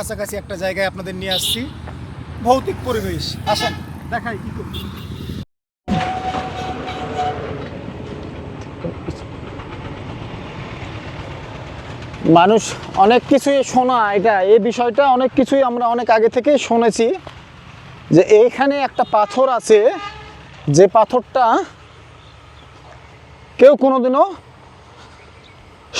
কাছাকাছি একটা জায়গায় আপনাদের নিয়ে আসছি। ভৌতিক পরিবেশ। আসেন, দেখাই কি করি মানুষ অনেক কিছুই শোনা, এটা এই বিষয়টা অনেক কিছুই আমরা অনেক আগে থেকে শুনেছি যে এইখানে একটা পাথর আছে, যে পাথরটা কেউ কোনোদিনও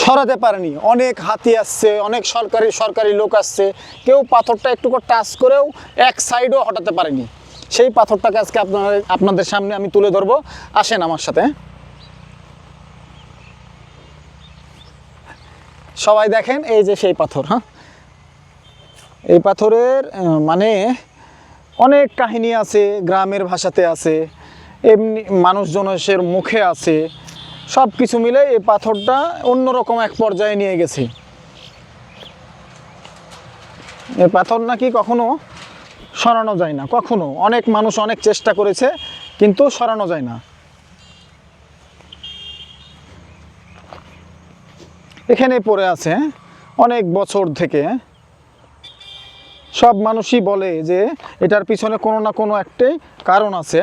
সরাতে পারেনি। অনেক হাতি আসছে, অনেক সরকারি সরকারি লোক আসছে। কেউ পাথরটা একটু করে টাচ করেও এক সাইডও হটাতে পারেনি। সেই পাথরটাকে আজকে আপনার আপনাদের সামনে আমি তুলে ধরবো। আসেন আমার সাথে। সবাই দেখেন, এই যে সেই পাথর হ্যাঁ? এই পাথরের মানে অনেক কাহিনী আছে, গ্রামের ভাষাতে আছে, এমনি মানুষজনের মুখে আছে। সব কিছু মিলে এই পাথরটা অন্যরকম এক পর্যায়ে নিয়ে গেছে এই পাথর নাকি কখনো সরানো যায় না, কখনো অনেক মানুষ অনেক চেষ্টা করেছে, কিন্তু সরানো যায় না এখানে পড়ে আছে? অনেক বছর থেকে? সব মানুষই বলে যে এটার পিছনে কোনো না কোনো একটাই কারণ আছে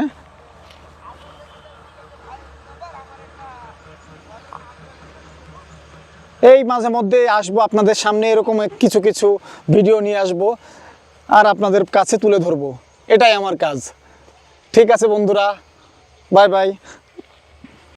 এই মাঝে মধ্যে আসব আপনাদের সামনে এরকম কিছু কিছু ভিডিও নিয়ে আসব আর আপনাদের কাছে তুলে ধরবো। এটাই আমার কাজ। ঠিক আছে বন্ধুরা বাই বাই